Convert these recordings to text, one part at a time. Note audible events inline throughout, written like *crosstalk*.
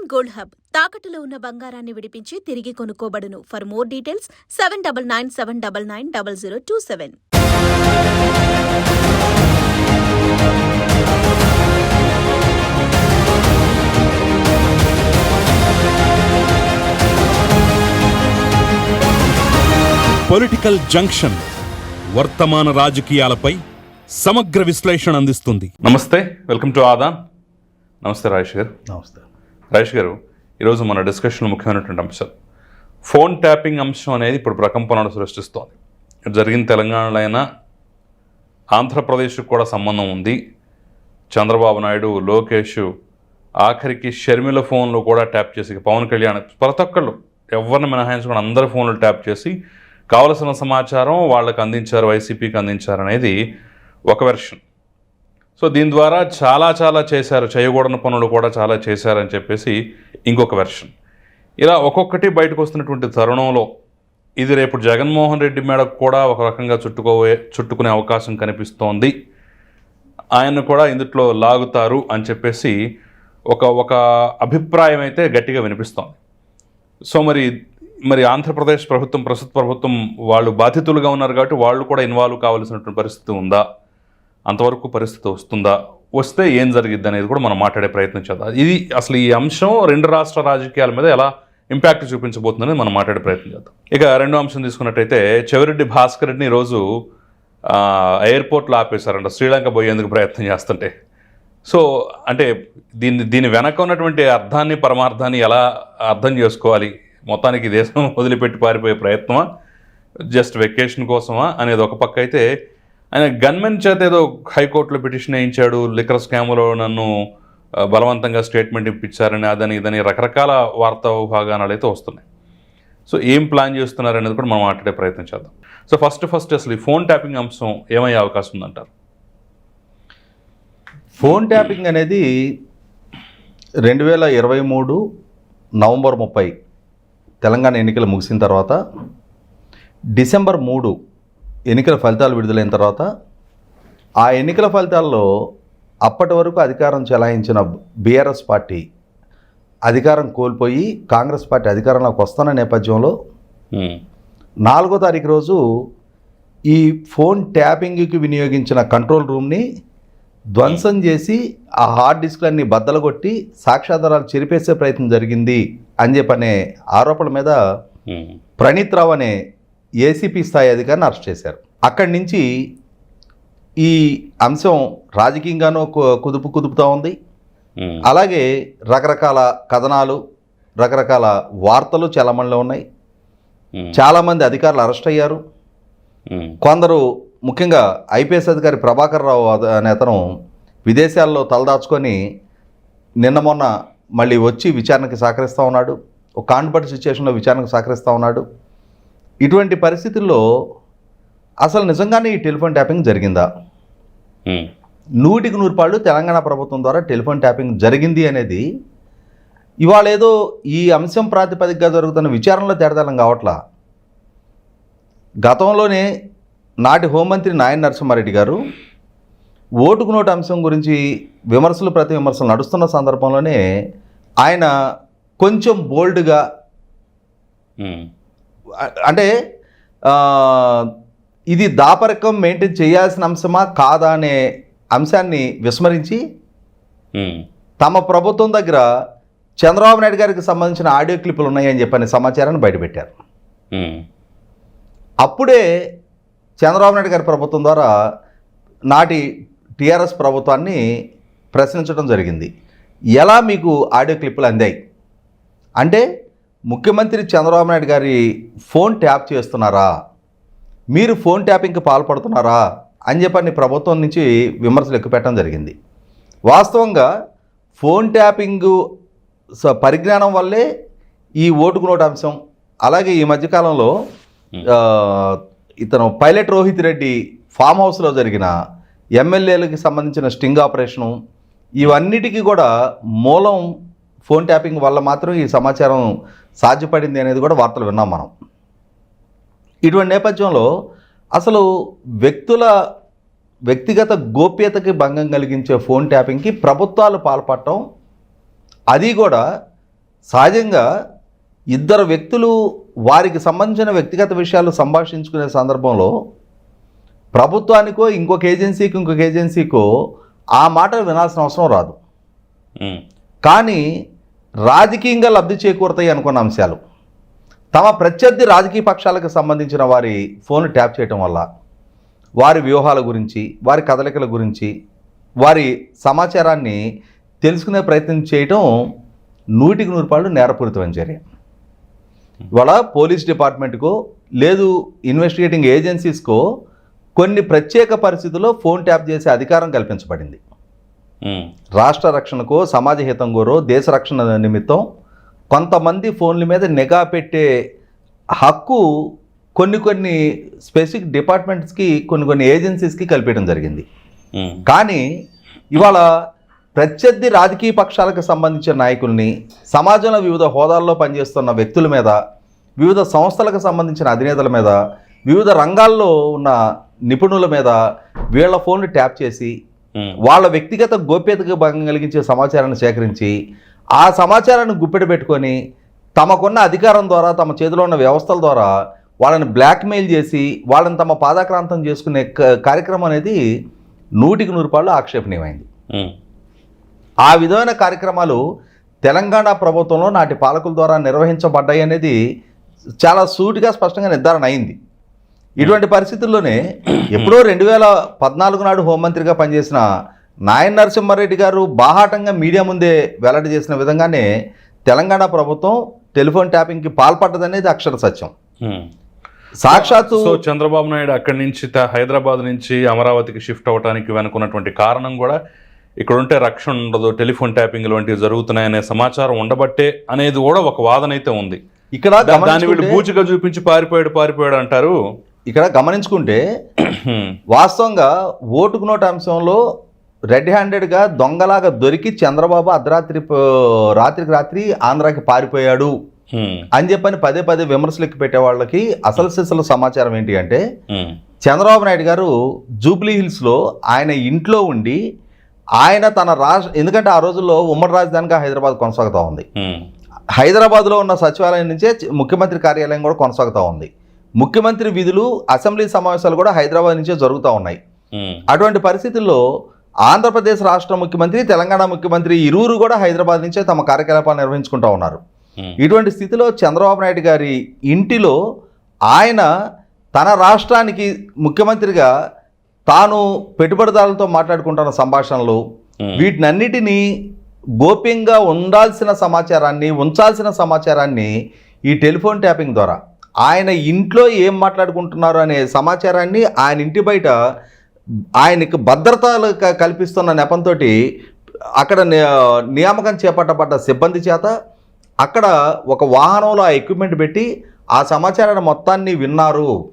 అన్కరైన్ gold hub. తాకట్టులో ఉన్న బంగారాన్ని విడిపించి తిరిగి కొనుక్కోబడును. For more details seven double nine seven double nine double zero two seven Political Junction వర్తమాన రాజకీయాలపై సమగ్ర విశ్లేషణ అందిస్తుంది. నమస్తే వెల్కమ్ టు ఆదాన్ నమస్తే రాజేష్ గారు నమస్తే. రాజేష్ గారు ఈరోజు మన డిస్కషన్లో ముఖ్యమైనటువంటి అంశం. ఫోన్ ట్యాపింగ్ అంశం అనేది ఇప్పుడు ప్రకంపనలు సృష్టిస్తోంది. జరిగిన తెలంగాణలో అయినా ఆంధ్రప్రదేశ్కు కూడా సంబంధం ఉంది. చంద్రబాబు నాయుడు లోకేష్ ఆఖరికి షర్మిల ఫోన్లో కూడా ట్యాప్ చేసి పవన్ కళ్యాణ్ ప్రతి ఒక్కళ్ళు ఎవరిని మినహాయించుకుని అందరి ఫోన్లు ట్యాప్ చేసి కావలసిన సమాచారం వాళ్ళకి అందించారు వైసీపీకి అందించారు అనేది ఒక వెర్షన్. సో దీని ద్వారా చాలా చాలా చేశారు. చేయకూడని పనులు కూడా చాలా చేశారని చెప్పేసి ఇంకొక వెర్షన్ ఇలా ఒక్కొక్కటి బయటకు వస్తున్నటువంటి తరుణంలో ఇది రేపు జగన్మోహన్ రెడ్డి మేడకు కూడా ఒక రకంగా చుట్టుకోవే చుట్టుకునే అవకాశం కనిపిస్తోంది. ఆయన కూడా ఇందుట్లో లాగుతారు అని చెప్పేసి ఒక ఒక అభిప్రాయం అయితే గట్టిగా వినిపిస్తోంది. సో మరి మరి ఆంధ్రప్రదేశ్ ప్రభుత్వం ప్రస్తుత ప్రభుత్వం వాళ్ళు బాధితులుగా ఉన్నారు కాబట్టి వాళ్ళు కూడా ఇన్వాల్వ్ కావాల్సినటువంటి పరిస్థితి ఉందా? అంతవరకు పరిస్థితి వస్తుందా? వస్తే ఏం జరిగిద్ది అనేది కూడా మనం మాట్లాడే ప్రయత్నం చేద్దాం. ఇది అసలు ఈ అంశం రెండు రాష్ట్ర రాజకీయాల మీద ఎలా ఇంపాక్ట్ చూపించబోతుందని మనం మాట్లాడే ప్రయత్నం చేద్దాం. ఇక రెండో అంశం తీసుకున్నట్టయితే చెవిరెడ్డి భాస్కర్ రెడ్డిని ఈరోజు ఎయిర్పోర్ట్లో ఆపేశారంట. శ్రీలంక పోయేందుకు ప్రయత్నం చేస్తుంటే. సో అంటే దీన్ని దీని వెనక ఉన్నటువంటి అర్థాన్ని పరమార్థాన్ని ఎలా అర్థం చేసుకోవాలి? మొత్తానికి దేశం వదిలిపెట్టి పారిపోయే ప్రయత్నమా? జస్ట్ వెకేషన్ కోసమా? అనేది ఒక పక్క అయితే ఆయన గన్మెన్ చేత ఏదో హైకోర్టులో పిటిషన్ వేయించాడు లిక్కర్ స్కామ్లో నన్ను బలవంతంగా స్టేట్మెంట్ ఇప్పించారని అదని ఇదని రకరకాల వార్తా విభాగాలు అయితే వస్తున్నాయి. సో ఏం ప్లాన్ చేస్తున్నారు అనేది కూడా మనం మాట్లాడే ప్రయత్నం చేద్దాం. సో ఫస్ట్ ఫస్ట్ అసలు ఈ ఫోన్ ట్యాపింగ్ అంశం ఏమయ్యే అవకాశం ఉందంటారు? ఫోన్ ట్యాపింగ్ అనేది రెండు వేల ఇరవై మూడు నవంబర్ ముప్పై తెలంగాణ ఎన్నికలు ముగిసిన తర్వాత డిసెంబర్ మూడు ఎన్నికల ఫలితాలు విడుదలైన తర్వాత ఆ ఎన్నికల ఫలితాల్లో అప్పటి వరకు అధికారం చెలాయించిన బీఆర్ఎస్ పార్టీ అధికారం కోల్పోయి కాంగ్రెస్ పార్టీ అధికారంలోకి వస్తున్న నేపథ్యంలో నాలుగో తారీఖు రోజు ఈ ఫోన్ ట్యాపింగ్కి వినియోగించిన కంట్రోల్ రూమ్ని ధ్వంసం చేసి ఆ హార్డ్ డిస్క్లన్నీ బద్దలు కొట్టి సాక్ష్యాధారాలు చెరిపేసే ప్రయత్నం జరిగింది అని చెప్పనే ఆరోపణ మీద ప్రణీత్ రావు అనే ఏసీపీ స్థాయి అధికారిని అరెస్ట్ చేశారు. అక్కడి నుంచి ఈ అంశం రాజకీయంగానూ కుదుపు కుదుపుతూ ఉంది. అలాగే రకరకాల కథనాలు రకరకాల వార్తలు చలమణలో ఉన్నాయి. చాలామంది అధికారులు అరెస్ట్ అయ్యారు. కొందరు ముఖ్యంగా ఐపీఎస్ అధికారి ప్రభాకర్ రావు అనే అతను విదేశాల్లో తలదాచుకొని నిన్న మొన్న మళ్ళీ వచ్చి విచారణకి సహకరిస్తూ ఉన్నాడు. ఒక కాన్పట్ సిచ్యుయేషన్లో విచారణకు సహకరిస్తూ ఉన్నాడు. ఇటువంటి పరిస్థితుల్లో అసలు నిజంగానే ఈ టెలిఫోన్ ట్యాపింగ్ జరిగిందా? నూటికి నూరు పాళ్ళు తెలంగాణ ప్రభుత్వం ద్వారా టెలిఫోన్ ట్యాపింగ్ జరిగింది అనేది ఇవాళ ఏదో ఈ అంశం ప్రాతిపదికగా జరుగుతున్న విచారణలో తేడతలం కావట్లా? గతంలోనే నాటి హోంమంత్రి నాయన నరసింహారెడ్డి గారు ఓటుకు నోటు అంశం గురించి విమర్శలు ప్రతి విమర్శలు నడుస్తున్న సందర్భంలోనే ఆయన కొంచెం బోల్డ్గా అంటే ఇది దాపరికం మెయింటైన్ చేయాల్సిన అంశమా కాదా అనే అంశాన్ని విస్మరించి తమ ప్రభుత్వం దగ్గర చంద్రబాబు నాయుడు గారికి సంబంధించిన ఆడియో క్లిప్పులు ఉన్నాయని చెప్పని సమాచారాన్ని బయటపెట్టారు. అప్పుడే చంద్రబాబు నాయుడు గారి ప్రభుత్వం ద్వారా నాటి టీఆర్ఎస్ ప్రభుత్వాన్ని ప్రశ్నించడం జరిగింది. ఎలా మీకు ఆడియో క్లిప్పులు అందాయి? అంటే ముఖ్యమంత్రి చంద్రబాబు నాయుడు గారి ఫోన్ ట్యాప్ చేస్తున్నారా? మీరు ఫోన్ ట్యాపింగ్కి పాల్పడుతున్నారా? అని చెప్పని ప్రభుత్వం నుంచి విమర్శలు ఎక్కుపెట్టడం జరిగింది. వాస్తవంగా ఫోన్ ట్యాపింగ్ స- పరిజ్ఞానం వల్లే ఈ ఓటుకు నోటు అంశం అలాగే ఈ మధ్యకాలంలో ఇతను పైలట్ రోహిత్ రెడ్డి ఫామ్ హౌస్లో జరిగిన ఎమ్మెల్యేలకు సంబంధించిన స్టింగ్ ఆపరేషను ఇవన్నిటికీ కూడా మూలం ఫోన్ ట్యాపింగ్ వల్ల మాత్రం ఈ సమాచారం సాధ్యపడింది అనేది కూడా వార్తలు విన్నాం మనం. ఇటువంటి నేపథ్యంలో అసలు వ్యక్తుల వ్యక్తిగత గోప్యతకి భంగం కలిగించే ఫోన్ ట్యాపింగ్కి ప్రభుత్వాలు పాల్పడటం అది కూడా సహజంగా ఇద్దరు వ్యక్తులు వారికి సంబంధించిన వ్యక్తిగత విషయాలు సంభాషించుకునే సందర్భంలో ప్రభుత్వానికో ఇంకొక ఏజెన్సీకి ఇంకొక ఏజెన్సీకో ఆ మాటలు వినాల్సిన అవసరం రాదు. కానీ రాజకీయంగా లబ్ధి చేకూరుతాయి అనుకున్న అంశాలు. తమ ప్రత్యర్థి రాజకీయ పక్షాలకు సంబంధించిన వారి ఫోన్ ట్యాప్ చేయటం వల్ల వారి వ్యూహాల గురించి వారి కదలికల గురించి వారి సమాచారాన్ని తెలుసుకునే ప్రయత్నం చేయటం నూటికి నూరు పాళ్ళు నేరపూరితమైన చర్య. ఇవాళ పోలీస్ డిపార్ట్మెంట్కో లేదు ఇన్వెస్టిగేటింగ్ ఏజెన్సీస్కో కొన్ని ప్రత్యేక పరిస్థితుల్లో ఫోన్ ట్యాప్ చేసే అధికారం కల్పించబడింది. రాష్ట్ర రక్షణకో సమాజ హితం కోరో దేశ రక్షణ నిమిత్తం కొంతమంది ఫోన్ల మీద నిఘా పెట్టే హక్కు కొన్ని కొన్ని స్పెసిఫిక్ డిపార్ట్మెంట్స్కి కొన్ని కొన్ని ఏజెన్సీస్కి కల్పించడం జరిగింది. కానీ ఇవాళ ప్రత్యర్థి రాజకీయ పక్షాలకు సంబంధించిన నాయకుల్ని సమాజంలో వివిధ హోదాల్లో పనిచేస్తున్న వ్యక్తుల మీద వివిధ సంస్థలకు సంబంధించిన అధినేతల మీద వివిధ రంగాల్లో ఉన్న నిపుణుల మీద వీళ్ళ ఫోన్లు ట్యాప్ చేసి వాళ్ళ వ్యక్తిగత గోప్యతకు భంగం కలిగించే సమాచారాన్ని సేకరించి ఆ సమాచారాన్ని గుప్పెట పెట్టుకొని తమకున్న అధికారం ద్వారా తమ చేతిలో ఉన్న వ్యవస్థల ద్వారా వాళ్ళని బ్లాక్మెయిల్ చేసి వాళ్ళని తమ పాదాక్రాంతం చేసుకునే కార్యక్రమం అనేది నూటికి నూరు పాళ్ళు ఆక్షేపణీయమైంది. ఉమ్, ఆ విధమైన కార్యక్రమాలు తెలంగాణ ప్రభుత్వంలో నాటి పాలకుల ద్వారా నిర్వహించబడ్డాయి అనేది చాలా సూటిగా స్పష్టంగా నిర్ధారణ అయింది. ఇటువంటి పరిస్థితుల్లోనే *clears throat* ఎప్పుడో రెండు వేల పద్నాలుగు నాడు హోంమంత్రిగా పనిచేసిన నాయన్ నరసింహారెడ్డి గారు బాహాటంగా మీడియా ముందే వెల్లడి చేసిన విధంగానే తెలంగాణ ప్రభుత్వం టెలిఫోన్ ట్యాపింగ్కి పాల్పడ్డదనేది అక్షర సత్యం. సాక్షాత్తు సో చంద్రబాబు నాయుడు అక్కడి నుంచి హైదరాబాద్ నుంచి అమరావతికి షిఫ్ట్ అవ్వడానికి వెనుకున్నటువంటి కారణం కూడా ఇక్కడ ఉంటే రక్షణ ఉండదు టెలిఫోన్ ట్యాపింగ్ వంటివి జరుగుతున్నాయనే సమాచారం ఉండబట్టే అనేది కూడా ఒక వాదన అయితే ఉంది. ఇక్కడ దాన్ని వీళ్ళు బూచిగా చూపించి పారిపోయాడు పారిపోయాడు అంటారు. ఇక్కడ గమనించుకుంటే *clears throat* వాస్తవంగా ఓటుకు నోటు అంశంలో రెడ్ హ్యాండెడ్గా దొంగలాగా దొరికి చంద్రబాబు అర్ధరాత్రి రాత్రికి రాత్రి ఆంధ్రాకి పారిపోయాడు అని చెప్పని పదే పదే విమర్శలకి పెట్టే వాళ్ళకి అసలు సిసలు సమాచారం ఏంటి అంటే చంద్రబాబు నాయుడు గారు జూబ్లీ హిల్స్లో ఆయన ఇంట్లో ఉండి ఆయన తన రాష్ట్ర ఎందుకంటే ఆ రోజుల్లో ఉమ్మడి రాజధానిగా హైదరాబాద్ కొనసాగుతూ ఉంది. హైదరాబాద్లో ఉన్న సచివాలయం నుంచే ముఖ్యమంత్రి కార్యాలయం కూడా కొనసాగుతూ ఉంది. ముఖ్యమంత్రి విధులు అసెంబ్లీ సమావేశాలు కూడా హైదరాబాద్ నుంచే జరుగుతూ ఉన్నాయి. అటువంటి పరిస్థితుల్లో ఆంధ్రప్రదేశ్ రాష్ట్ర ముఖ్యమంత్రి తెలంగాణ ముఖ్యమంత్రి ఇరువురు కూడా హైదరాబాద్ నుంచే తమ కార్యకలాపాలు నిర్వహించుకుంటూ ఉన్నారు. ఇటువంటి స్థితిలో చంద్రబాబు నాయుడు గారి ఇంటిలో ఆయన తన రాష్ట్రానికి ముఖ్యమంత్రిగా తాను పెట్టుబడిదారులతో మాట్లాడుకుంటున్న సంభాషణలు వీటినన్నిటినీ గోప్యంగా ఉండాల్సిన సమాచారాన్ని ఉంచాల్సిన సమాచారాన్ని ఈ టెలిఫోన్ ట్యాపింగ్ ద్వారా ఆయన ఇంట్లో ఏం మాట్లాడుకుంటున్నారు అనే సమాచారాన్ని ఆయన ఇంటి బయట ఆయనకు భద్రతలు కల్పిస్తున్న నెపంతో అక్కడ నియామకం చేపట్టబడ్డ సిబ్బంది చేత అక్కడ ఒక వాహనంలో ఆ ఎక్విప్మెంట్ పెట్టి ఆ సమాచారాన్ని మొత్తాన్ని విన్నారు.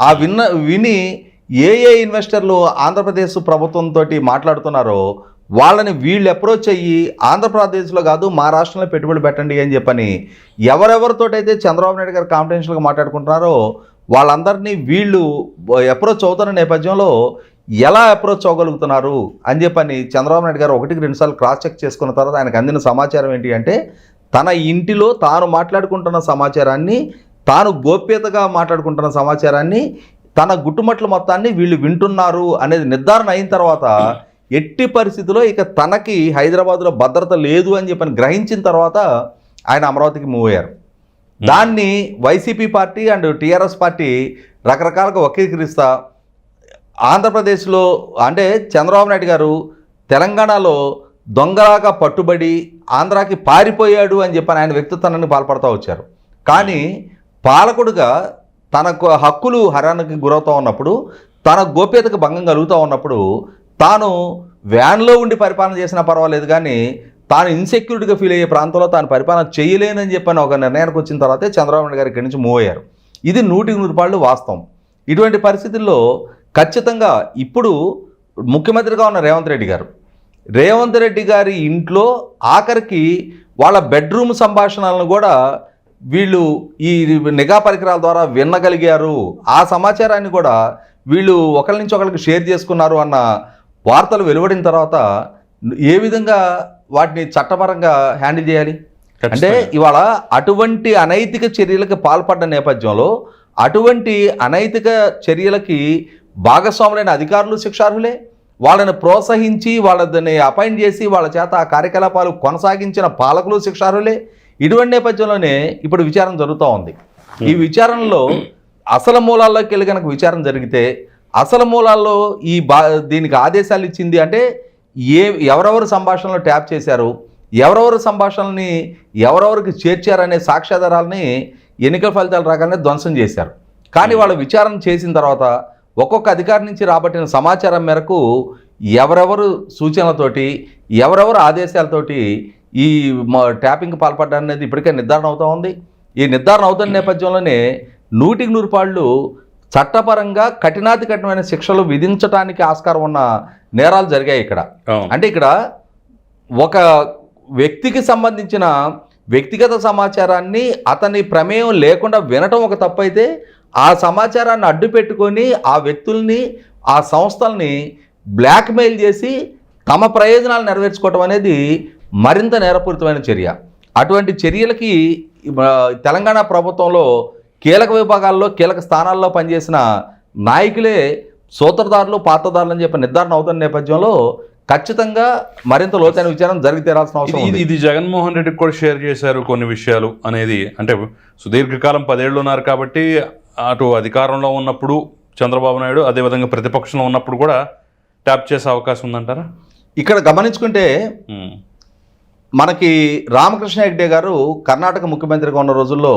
ఆ విన్న విని ఏ ఏ ఇన్వెస్టర్లు ఆంధ్రప్రదేశ్ ప్రభుత్వంతో మాట్లాడుతున్నారో వాళ్ళని వీళ్ళు అప్రోచ్ అయ్యి ఆంధ్రప్రదేశ్లో కాదు మా రాష్ట్రంలో పెట్టుబడి పెట్టండి అని చెప్పని ఎవరెవరితోటైతే చంద్రబాబు నాయుడు గారు కాన్ఫిడెన్షియల్గా మాట్లాడుకుంటున్నారో వాళ్ళందరినీ వీళ్ళు అప్రోచ్ అవుతున్న నేపథ్యంలో ఎలా అప్రోచ్ అవ్వగలుగుతున్నారు అని చెప్పని చంద్రబాబు నాయుడు గారు ఒకటికి రెండుసార్లు క్రాస్ చెక్ చేసుకున్న తర్వాత ఆయనకు అందిన సమాచారం ఏంటి అంటే తన ఇంటిలో తాను మాట్లాడుకుంటున్న సమాచారాన్ని తాను గోప్యతగా మాట్లాడుకుంటున్న సమాచారాన్ని తన గుట్టుమట్ల మొత్తాన్ని వీళ్ళు వింటున్నారు అనేది నిర్ధారణ అయిన తర్వాత ఎట్టి పరిస్థితిలో ఇక తనకి హైదరాబాద్లో భద్రత లేదు అని చెప్పని గ్రహించిన తర్వాత ఆయన అమరావతికి మూవ్ అయ్యారు. దాన్ని YCP party and TRS party రకరకాలుగా వక్రీకరిస్తా ఆంధ్రప్రదేశ్లో అంటే చంద్రబాబు నాయుడు గారు తెలంగాణలో దొంగలాగా పట్టుబడి ఆంధ్రాకి పారిపోయాడు అని చెప్పని ఆయన వ్యక్తిత్వాన్ని పాల్పడుతూ వచ్చారు. కానీ పాలకుడుగా తనకు హక్కులు హరానికి గురవుతూ ఉన్నప్పుడు తన గోప్యతకు భంగం కలుగుతూ ఉన్నప్పుడు తాను వ్యాన్లో ఉండి పరిపాలన చేసినా పర్వాలేదు కానీ తాను ఇన్సెక్యూరిటీగా ఫీల్ అయ్యే ప్రాంతంలో తాను పరిపాలన చేయలేనని చెప్పని ఒక నిర్ణయానికి వచ్చిన తర్వాతే చంద్రబాబు నాయుడు గారు ఇక్కడి నుంచి మూవ్ అయ్యారు. ఇది నూటికి నూరు పాళ్ళు వాస్తవం. ఇటువంటి పరిస్థితుల్లో ఖచ్చితంగా ఇప్పుడు ముఖ్యమంత్రిగా ఉన్న రేవంత్ రెడ్డి గారు రేవంత్ రెడ్డి గారి ఇంట్లో ఆఖరికి వాళ్ళ బెడ్రూమ్ సంభాషణలను కూడా వీళ్ళు ఈ నిఘా పరికరాల ద్వారా వినగలిగారు. ఆ సమాచారాన్ని కూడా వీళ్ళు ఒకరి నుంచి ఒకరికి షేర్ చేసుకున్నారు అన్న వార్తలు వెలువడిన తర్వాత ఏ విధంగా వాటిని చట్టపరంగా హ్యాండిల్ చేయాలి? అంటే ఇవాళ అటువంటి అనైతిక చర్యలకు పాల్పడ్డ నేపథ్యంలో అటువంటి అనైతిక చర్యలకి భాగస్వాములైన అధికారులు శిక్షార్హులే? వాళ్ళని ప్రోత్సహించి వాళ్ళని అపాయింట్ చేసి వాళ్ళ చేత ఆ కార్యకలాపాలు కొనసాగించిన పాలకులు శిక్షార్హులే? ఇటువంటి నేపథ్యంలోనే ఇప్పుడు విచారణ జరుగుతూ ఉంది. ఈ విచారణలో అసలు మూలాల్లోకి వెళ్ళి కనుక విచారణ జరిగితే అసలు మూలాల్లో ఈ బా దీనికి ఆదేశాలు ఇచ్చింది అంటే ఏ ఎవరెవరు సంభాషణలు ట్యాప్ చేశారు ఎవరెవరు సంభాషణల్ని ఎవరెవరికి చేర్చారనే సాక్ష్యాధారాలని ఎన్నికల ఫలితాలు రాగానే ధ్వంసం చేశారు. కానీ వాళ్ళు విచారణ చేసిన తర్వాత ఒక్కొక్క అధికారి నుంచి రాబట్టిన సమాచారం మేరకు ఎవరెవరు సూచనలతోటి ఎవరెవరు ఆదేశాలతోటి ఈ ట్యాపింగ్ పాల్పడ్డారు అనేది ఇప్పటికే నిర్ధారణ అవుతూ ఉంది. ఈ నిర్ధారణ అవుతున్న నేపథ్యంలోనే నూటికి నూరు పాళ్ళు చట్టపరంగా కఠినాతి కఠినమైన శిక్షలు విధించడానికి ఆస్కారం ఉన్న నేరాలు జరిగాయి ఇక్కడ. అంటే ఇక్కడ ఒక వ్యక్తికి సంబంధించిన వ్యక్తిగత సమాచారాన్ని అతని ప్రమేయం లేకుండా వినటం ఒక తప్పు అయితే ఆ సమాచారాన్ని అడ్డు పెట్టుకొని ఆ వ్యక్తుల్ని ఆ సంస్థల్ని బ్లాక్మెయిల్ చేసి తమ ప్రయోజనాలు నెరవేర్చుకోవటం అనేది మరింత నేరపూరితమైన చర్య. అటువంటి చర్యలకి తెలంగాణ ప్రభుత్వంలో కీలక విభాగాల్లో కీలక స్థానాల్లో పనిచేసిన నాయకులే సూత్రధారులు పాత్రధారులు అని చెప్పి నిర్ధారణ అవుతున్న నేపథ్యంలో ఖచ్చితంగా మరింత లోతైన విచారణ జరిగి తీరాల్సిన అవసరం ఇది ఉంది. ఇది జగన్మోహన్ రెడ్డికి కూడా షేర్ చేశారు కొన్ని విషయాలు అనేది. అంటే సుదీర్ఘకాలం పదేళ్ళు ఉన్నారు కాబట్టి అటు అధికారంలో ఉన్నప్పుడు చంద్రబాబు నాయుడు అదేవిధంగా ప్రతిపక్షంలో ఉన్నప్పుడు కూడా ట్యాప్ చేసే అవకాశం ఉందంటారా? ఇక్కడ గమనించుకుంటే. మనకి రామకృష్ణ హెగ్డే గారు కర్ణాటక ముఖ్యమంత్రిగా ఉన్న రోజుల్లో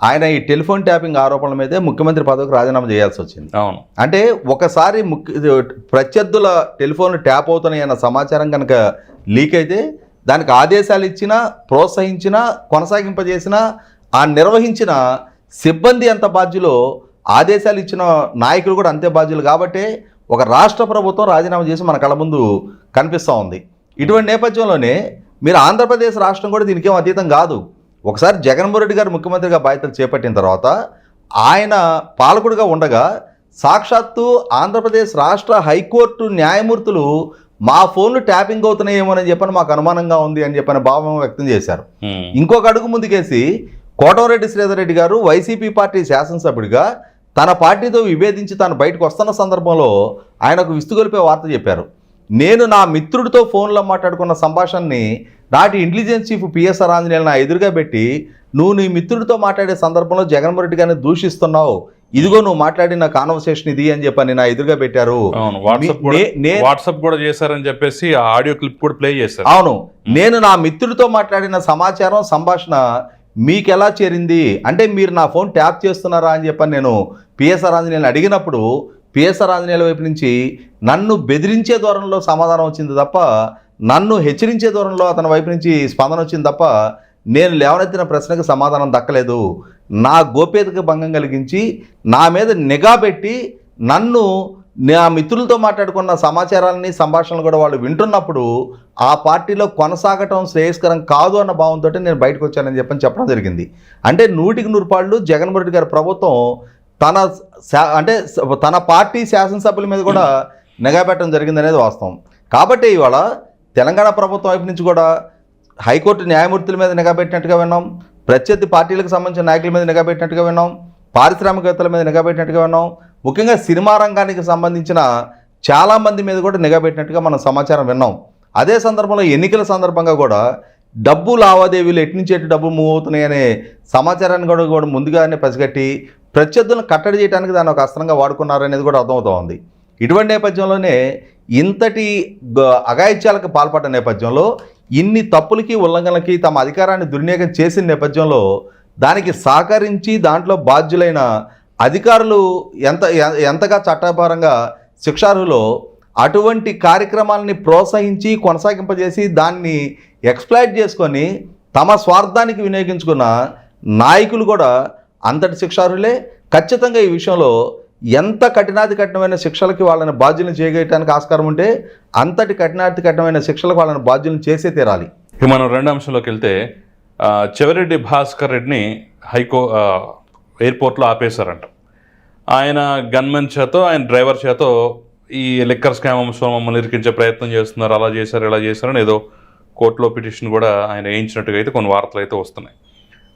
ఆయన ఈ టెలిఫోన్ ట్యాపింగ్ ఆరోపణల మీదే ముఖ్యమంత్రి పదవికి రాజీనామా చేయాల్సి వచ్చింది. అవును. అంటే ఒకసారి ముఖ్య ప్రత్యర్థుల టెలిఫోన్లు ట్యాప్ అవుతున్నాయి అన్న సమాచారం కనుక లీక్ అయితే దానికి ఆదేశాలు ఇచ్చినా ప్రోత్సహించినా కొనసాగింపజేసినా ఆ నిర్వహించిన సిబ్బంది ఎంత బాధ్యులో ఆదేశాలు ఇచ్చిన నాయకులు కూడా అంతే బాధ్యులు కాబట్టే ఒక రాష్ట్ర ప్రభుత్వం రాజీనామా చేసి మన కళ్ళ ముందు కనిపిస్తూ ఉంది. ఇటువంటి నేపథ్యంలోనే మీరు ఆంధ్రప్రదేశ్ రాష్ట్రం కూడా దీనికి ఏం అతీతం కాదు. ఒకసారి జగన్మోహన్ రెడ్డి గారు ముఖ్యమంత్రిగా బాధ్యతలు చేపట్టిన తర్వాత ఆయన పాలకుడిగా ఉండగా సాక్షాత్తు ఆంధ్రప్రదేశ్ రాష్ట్ర హైకోర్టు న్యాయమూర్తులు మా ఫోన్లు ట్యాపింగ్ అవుతున్నాయేమోనని చెప్పని మాకు అనుమానంగా ఉంది అని చెప్పని భావం వ్యక్తం చేశారు. ఇంకొక అడుగు ముందుకేసి కోటంరెడ్డి శ్రీధర్ రెడ్డి గారు వైసీపీ పార్టీ శాసనసభ్యుడిగా తన పార్టీతో విభేదించి తాను బయటకు వస్తున్న సందర్భంలో ఆయన ఒక విస్తుగొలిపే వార్త చెప్పారు నేను నా మిత్రుడితో ఫోన్లో మాట్లాడుకున్న సంభాషణని నాటి ఇంటెలిజెన్స్ చీఫ్ పిఎస్ఆర్ ఆంజనేయులు నా ఎదురుగా పెట్టి నువ్వు నీ మిత్రుడితో మాట్లాడే సందర్భంలో జగన్మోహన్ రెడ్డి గారిని దూషిస్తున్నావు. ఇదిగో నువ్వు మాట్లాడిన కాన్వర్సేషన్ ఇది అని చెప్పని నా ఎదురుగా పెట్టారు. అవును వాట్సాప్ కూడా చేశారని చెప్పేసి ఆడియో క్లిప్ కూడా ప్లే చేశారు. అవును నేను నా మిత్రుడితో మాట్లాడిన సమాచారం సంభాషణ మీకు ఎలా చేరింది? అంటే మీరు నా ఫోన్ ట్యాప్ చేస్తున్నారా అని చెప్పని నేను పిఎస్ఆర్ ఆంజనేయులు అడిగినప్పుడు పిఎస్ఆర్ ఆంజనేయుల వైపు నుంచి నన్ను బెదిరించే దూరంలో సమాధానం వచ్చింది తప్ప నన్ను హెచ్చరించే దూరంలో అతని వైపు నుంచి స్పందన వచ్చింది తప్ప నేను లేవనెత్తిన ప్రశ్నకు సమాధానం దక్కలేదు. నా గోప్యతకు భంగం కలిగించి నా మీద నిఘా పెట్టి నన్ను నా మిత్రులతో మాట్లాడుకున్న సమాచారాన్ని సంభాషణలు కూడా వాళ్ళు వింటున్నప్పుడు ఆ పార్టీలో కొనసాగటం శ్రేయస్కరం కాదు అన్న భావంతో నేను బయటకు వచ్చానని చెప్పని చెప్పడం జరిగింది. అంటే నూటికి నూరు పాళ్ళు జగన్మోహన్ రెడ్డి గారి ప్రభుత్వం తన శా- అంటే తన పార్టీ శాసనసభ్యుల మీద కూడా నిఘా పెట్టడం జరిగింది అనేది వాస్తవం. కాబట్టి ఇవాళ తెలంగాణ ప్రభుత్వం వైపు నుంచి కూడా హైకోర్టు న్యాయమూర్తుల మీద నిఘా పెట్టినట్టుగా విన్నాం. ప్రత్యర్థి పార్టీలకు సంబంధించిన నాయకుల మీద నిఘా పెట్టినట్టుగా విన్నాం. పారిశ్రామికవేత్తల మీద నిఘా పెట్టినట్టుగా విన్నాం. ముఖ్యంగా సినిమా రంగానికి సంబంధించిన చాలామంది మీద కూడా నిఘా పెట్టినట్టుగా మనం సమాచారం విన్నాం. అదే సందర్భంలో ఎన్నికల సందర్భంగా కూడా డబ్బు లావాదేవీలు ఎటు నుంచి ఎటు డబ్బు మూవ్ అవుతున్నాయనే సమాచారాన్ని కూడా కూడా ముందుగానే పసిగట్టి ప్రత్యర్థులను కట్టడి చేయడానికి దాన్ని ఒక అస్త్రంగా వాడుకున్నారనేది కూడా అర్థమవుతోంది ఇటువంటి నేపథ్యంలోనే ఇంతటి అఘాయిత్యాలకు పాల్పడ్డ నేపథ్యంలో ఇన్ని తప్పులకి ఉల్లంఘనలకి తమ అధికారాన్ని దుర్వినియోగం చేసిన నేపథ్యంలో దానికి సహకరించి దాంట్లో బాధ్యులైన అధికారులు ఎంత ఎంతగా చట్టపరంగా శిక్షార్హులో అటువంటి కార్యక్రమాలని ప్రోత్సహించి కొనసాగింపజేసి దాన్ని ఎక్స్ప్లాయిట్ చేసుకొని తమ స్వార్థానికి వినియోగించుకున్న నాయకులు కూడా అంతటి శిక్షార్హులే. ఖచ్చితంగా ఈ విషయంలో ఎంత కఠినాతి కఠినమైన శిక్షలకి వాళ్ళని బాధ్యులను చేయగలటానికి ఆస్కారం ఉంటే అంతటి కఠినాతి కఠినమైన శిక్షలకు వాళ్ళని బాధ్యులను చేసే తీరాలి. ఇక మనం రెండు అంశంలోకి వెళ్తే చెవిరెడ్డి భాస్కర్ రెడ్డిని హైకో ఎయిర్పోర్ట్లో ఆపేశారంట. ఆయన గన్మెన్ చేతో ఆయన డ్రైవర్ చేతో ఈ లిక్కర్ స్కామ్ అంశం మమ్మల్ని ఇరికించే ప్రయత్నం చేస్తున్నారు. అలా చేశారు ఇలా చేశారని ఏదో కోర్టులో పిటిషన్ కూడా ఆయన వేయించినట్టుగా అయితే కొన్ని వార్తలు అయితే వస్తున్నాయి.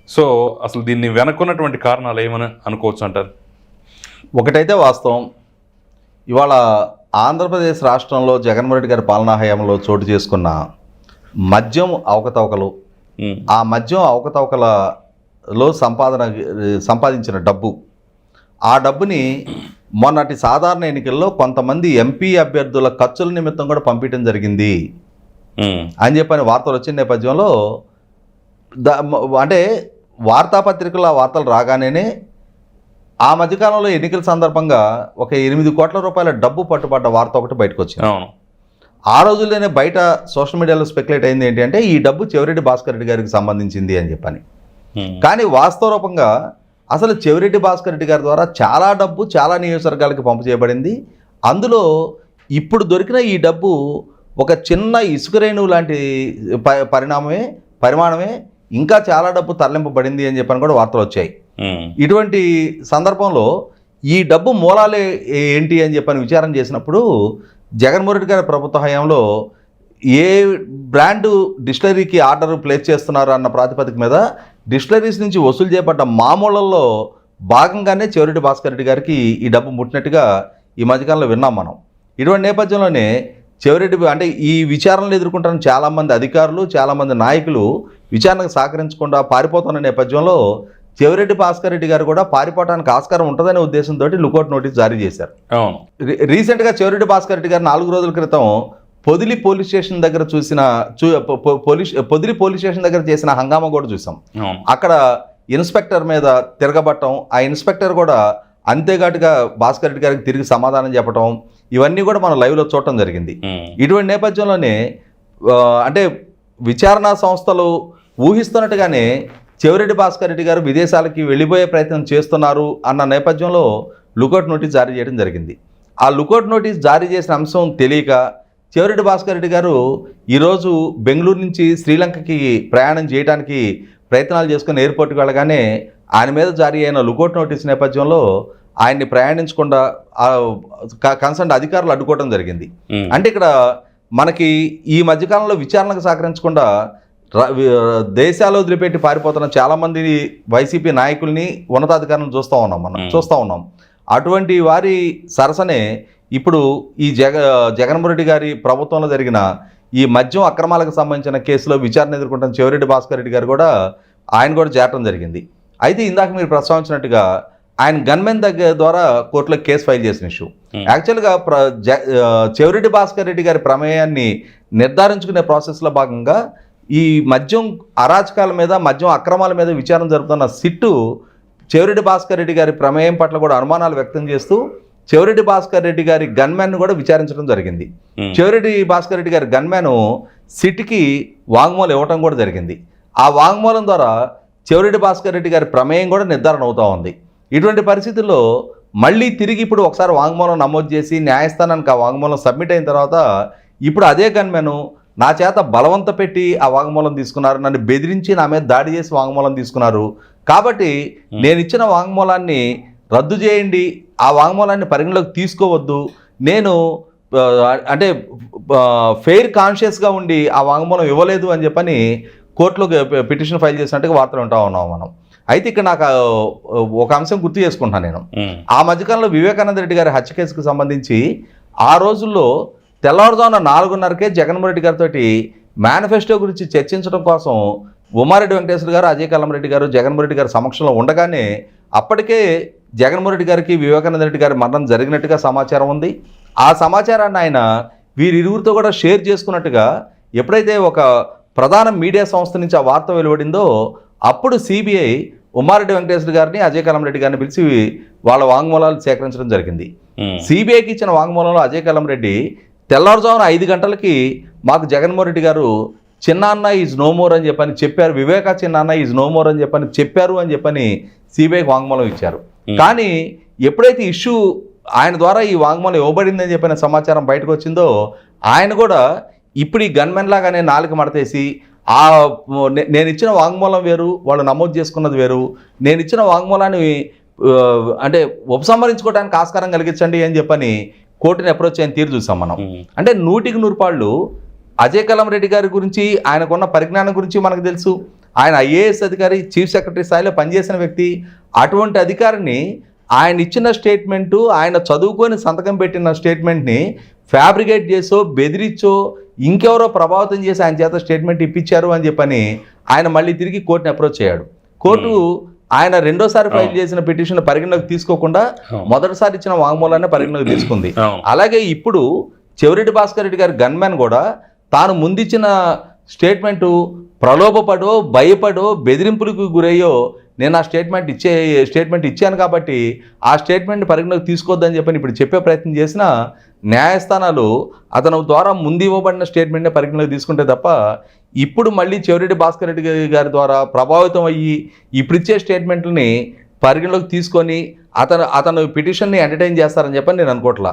సో అసలు దీన్ని వెనక్కున్నటువంటి కారణాలు ఏమని అనుకోవచ్చు అంటారు? ఒకటైతే వాస్తవం. ఇవాళ ఆంధ్రప్రదేశ్ రాష్ట్రంలో జగన్మోహన్ రెడ్డి గారి పాలనా హయాంలో చోటు చేసుకున్న మద్యం అవకతవకలు ఆ మద్యం అవకతవకలలో సంపాదన సంపాదించిన డబ్బు ఆ డబ్బుని మొన్నటి సాధారణ ఎన్నికల్లో కొంతమంది ఎంపీ అభ్యర్థుల ఖర్చుల నిమిత్తం కూడా పంపించడం జరిగింది. అని చెప్పని వార్తలు వచ్చిన నేపథ్యంలో అంటే వార్తాపత్రికల్లో ఆ వార్తలు రాగానే ఆ మధ్యకాలంలో ఎన్నికల సందర్భంగా ఒక ఎనిమిది కోట్ల రూపాయల డబ్బు పట్టుబడ్డ వార్త ఒకటి బయటకు వచ్చింది అవును. ఆ రోజుల్లోనే బయట సోషల్ మీడియాలో స్పెక్యులేట్ అయింది ఏంటి అంటే ఈ డబ్బు చెవిరెడ్డి భాస్కర్ రెడ్డి గారికి సంబంధించింది అని చెప్పని. కానీ వాస్తవ రూపంగా అసలు చెవిరెడ్డి భాస్కర్ రెడ్డి గారి ద్వారా చాలా డబ్బు చాలా నియోజకవర్గాలకి పంపు చేయబడింది. అందులో ఇప్పుడు దొరికిన ఈ డబ్బు ఒక చిన్న ఇసుక రేణువు లాంటి పరిణామమే పరిమాణమే ఇంకా చాలా డబ్బు తరలింపబడింది అని చెప్పని కూడా వార్తలు వచ్చాయి. ఇటువంటి సందర్భంలో ఈ డబ్బు మూలాలే ఏంటి అని చెప్పని విచారం చేసినప్పుడు జగన్మోహన్ రెడ్డి గారి ప్రభుత్వ హయాంలో ఏ బ్రాండు డిస్టిలరీకి ఆర్డర్ ప్లేస్ చేస్తున్నారు అన్న ప్రాతిపదిక మీద డిస్టిలరీస్ నుంచి వసూలు చేయబడ్డ మామూలల్లో భాగంగానే చెవిరెడ్డి భాస్కర్ రెడ్డి గారికి ఈ డబ్బు ముట్టినట్టుగా ఈ మధ్యకాలంలో విన్నాం మనం. ఇటువంటి నేపథ్యంలోనే చెవిరెడ్డి అంటే ఈ విచారణలు ఎదుర్కొంటున్న చాలామంది అధికారులు చాలామంది నాయకులు విచారణకు సహకరించకుండా పారిపోతున్న నేపథ్యంలో చెవిరెడ్డి భాస్కర్ రెడ్డి గారు కూడా పారిపోవడానికి ఆస్కారం ఉంటుందనే ఉద్దేశంతో లుకౌట్ నోటీస్ జారీ చేశారు. రీసెంట్గా చెవిరెడ్డి భాస్కర్ రెడ్డి గారు నాలుగు రోజుల క్రితం పొదిలి పోలీస్ స్టేషన్ దగ్గర చూసిన చూ పోలీస్ పొదిలి పోలీస్ స్టేషన్ దగ్గర చేసిన హంగామా కూడా చూసాం. అక్కడ ఇన్స్పెక్టర్ మీద తిరగబట్టం ఆ ఇన్స్పెక్టర్ కూడా అంతేగాటుగా భాస్కర్ రెడ్డి గారికి తిరిగి సమాధానం చెప్పడం ఇవన్నీ కూడా మనం లైవ్లో చూడటం జరిగింది. ఇటువంటి నేపథ్యంలోనే అంటే విచారణా సంస్థలు ఊహిస్తున్నట్టుగానే చెవిరెడ్డి భాస్కర్ రెడ్డి గారు విదేశాలకి వెళ్ళిపోయే ప్రయత్నం చేస్తున్నారు అన్న నేపథ్యంలో లుకౌట్ నోటీస్ జారీ చేయడం జరిగింది. ఆ లుకౌట్ నోటీస్ జారీ చేసిన అంశం తెలియక చెవిరెడ్డి భాస్కర్ రెడ్డి గారు ఈరోజు బెంగళూరు నుంచి శ్రీలంకకి ప్రయాణం చేయడానికి ప్రయత్నాలు చేసుకుని ఎయిర్పోర్ట్కి వెళ్ళగానే ఆయన మీద జారీ అయిన లుకౌట్ నోటీస్ నేపథ్యంలో ఆయన్ని ప్రయాణించకుండా కన్సర్న్ అధికారులు అడ్డుకోవడం జరిగింది. అంటే ఇక్కడ మనకి ఈ మధ్యకాలంలో విచారణకు సహకరించకుండా దేశాలు వదిలిపెట్టి పారిపోతున్న చాలామంది వైసీపీ నాయకుల్ని ఉన్నతాధికారులను చూస్తూ ఉన్నాం మనం. చూస్తూ ఉన్నాం అటువంటి వారి సరసనే ఇప్పుడు ఈ జగ జగన్మోహన్ రెడ్డి గారి ప్రభుత్వంలో జరిగిన ఈ మద్యం అక్రమాలకు సంబంధించిన కేసులో విచారణ ఎదుర్కొంటున్న చెవిరెడ్డి భాస్కర్ రెడ్డి గారు కూడా ఆయన కూడా చేరటం జరిగింది అయితే ఇందాక మీరు ప్రస్తావించినట్టుగా ఆయన గన్మెన్ దగ్గర ద్వారా కోర్టులో కేసు ఫైల్ చేసిన ఇష్యూ. యాక్చువల్గా ప్ర చెవిరెడ్డి భాస్కర్ రెడ్డి గారి ప్రమేయాన్ని నిర్ధారించుకునే ప్రాసెస్లో భాగంగా ఈ మద్యం అరాచకాల మీద మద్యం అక్రమాల మీద విచారణ జరుపుతున్న సిట్టు చెవిరెడ్డి భాస్కర్ రెడ్డి గారి ప్రమేయం పట్ల కూడా అనుమానాలు వ్యక్తం చేస్తూ చెవిరెడ్డి భాస్కర్ రెడ్డి గారి గన్మ్యాన్ కూడా విచారించడం జరిగింది. చెవిరెడ్డి భాస్కర్ రెడ్డి గారి గన్మ్యాన్ సిట్కి వాంగ్మూలం ఇవ్వటం కూడా జరిగింది. ఆ వాంగ్మూలం ద్వారా చెవిరెడ్డి భాస్కర్ రెడ్డి గారి ప్రమేయం కూడా నిర్ధారణ అవుతా ఉంది. ఇటువంటి పరిస్థితుల్లో మళ్ళీ తిరిగి ఇప్పుడు ఒకసారి వాంగ్మూలం నమోదు చేసి న్యాయస్థానానికి ఆ వాంగ్మూలం సబ్మిట్ అయిన తర్వాత ఇప్పుడు అదే గన్మెను నా చేత బలవంత పెట్టి ఆ వాంగ్మూలం తీసుకున్నారు. నన్ను బెదిరించి నా మీద దాడి చేసి వాంగ్మూలం తీసుకున్నారు. కాబట్టి నేను ఇచ్చిన వాంగ్మూలాన్ని రద్దు చేయండి. ఆ వాంగ్మూలాన్ని పరిగణలోకి తీసుకోవద్దు. నేను అంటే ఫెయిర్ కాన్షియస్గా ఉండి ఆ వాంగ్మూలం ఇవ్వలేదు అని చెప్పని కోర్టులో పిటిషన్ ఫైల్ చేసినట్టుగా వార్తలు ఉంటా ఉన్నాం మనం. అయితే ఇక్కడ నాకు ఒక అంశం గుర్తు చేసుకుంటున్నాను నేను. ఆ మధ్యకాలంలో వివేకానంద రెడ్డి గారి హత్య కేసుకు సంబంధించి ఆ రోజుల్లో తెల్లవారుజామున నాలుగున్నరకే జగన్మోహన్ రెడ్డి గారితో మేనిఫెస్టో గురించి చర్చించడం కోసం ఉమారెడ్డి వెంకటేశ్వర గారు అజయ్ కల్లం రెడ్డి గారు జగన్మోహన్ రెడ్డి గారి సమక్షంలో ఉండగానే అప్పటికే జగన్మోహన్ రెడ్డి గారికి వివేకానంద రెడ్డి గారి మరణం జరిగినట్టుగా సమాచారం ఉంది. ఆ సమాచారాన్ని ఆయన వీరిరువురితో కూడా షేర్ చేసుకున్నట్టుగా ఎప్పుడైతే ఒక ప్రధాన మీడియా సంస్థ నుంచి ఆ వార్త వెలువడిందో అప్పుడు సిబిఐ ఉమారెడ్డి వెంకటేశ్వర గారిని అజయ్ కల్లం రెడ్డి గారిని పిలిచి వాళ్ళ వాంగ్మూలాలు సేకరించడం జరిగింది. సిబిఐకి ఇచ్చిన వాంగ్మూలంలో అజయ్ కల్లం రెడ్డి తెల్లవారుజామున ఐదు గంటలకి మాకు జగన్మోహన్ రెడ్డి గారు చిన్నాన్న ఈజ్ నో మోర్ అని చెప్పని చెప్పారు వివేక చిన్నాన్న ఈజ్ నో మోర్ అని చెప్పని చెప్పారు అని చెప్పని సిబిఐకి వాంగ్మూలం ఇచ్చారు. కానీ ఎప్పుడైతే ఇష్యూ ఆయన ద్వారా ఈ వాంగ్మూలం ఇవ్వబడిందని చెప్పిన సమాచారం బయటకు వచ్చిందో ఆయన కూడా ఇప్పుడు ఈ గన్మెన్ లాగానే నాలుగు మడతేసి ఆ నేను ఇచ్చిన వాంగ్మూలం వేరు వాళ్ళు నమోదు చేసుకున్నది వేరు నేను ఇచ్చిన వాంగ్మూలాన్ని అంటే ఉపసంహరించుకోవడానికి ఆస్కారం కలిగించండి అని చెప్పని కోర్టుని అప్రోచ్ అయిన తీరు చూసాం మనం. అంటే నూటికి నూరు పాళ్ళు అజయ్ కలం రెడ్డి గారి గురించి ఆయనకున్న పరిజ్ఞానం గురించి మనకు తెలుసు. ఆయన ఐఏఎస్ అధికారి చీఫ్ సెక్రటరీ స్థాయిలో పనిచేసిన వ్యక్తి. అటువంటి అధికారిని ఆయన ఇచ్చిన స్టేట్మెంటు ఆయన చదువుకొని సంతకం పెట్టిన స్టేట్మెంట్ని ఫ్యాబ్రికేట్ చేసో బెదిరించో ఇంకెవరో ప్రభావితం చేసి ఆయన చేత స్టేట్మెంట్ ఇప్పించారు అని చెప్పని ఆయన మళ్ళీ తిరిగి కోర్టుని అప్రోచ్ అయ్యాడు. కోర్టు ఆయన రెండోసారి ఫైల్ చేసిన పిటిషన్ పరిగణలోకి తీసుకోకుండా. మొదటిసారి ఇచ్చిన వాంగ్మూలాన్ని పరిగణలోకి తీసుకుంది. అలాగే ఇప్పుడు చెవిరెడ్డి భాస్కర్ రెడ్డి గారి గన్మ్యాన్ కూడా తాను ముందిచ్చిన స్టేట్మెంటు ప్రలోభపడో భయపడో బెదిరింపులకు గురయ్యో నేను ఆ స్టేట్మెంట్ ఇచ్చే స్టేట్మెంట్ ఇచ్చాను కాబట్టి ఆ స్టేట్మెంట్ పరిగణలోకి తీసుకోవద్దని చెప్పని ఇప్పుడు చెప్పే ప్రయత్నం చేసినా న్యాయస్థానాలు అతను ద్వారా ముందు ఇవ్వబడిన స్టేట్మెంట్నే పరిగణలోకి తీసుకుంటే తప్ప ఇప్పుడు మళ్ళీ చెవిరెడ్డి భాస్కర్ రెడ్డి గారి ద్వారా ప్రభావితం అయ్యి ఇప్పుడు ఇచ్చే స్టేట్మెంట్ని పరిగణలోకి తీసుకొని అతను అతను పిటిషన్ని ఎంటర్టైన్ చేస్తారని చెప్పని నేను అనుకోవట్లా.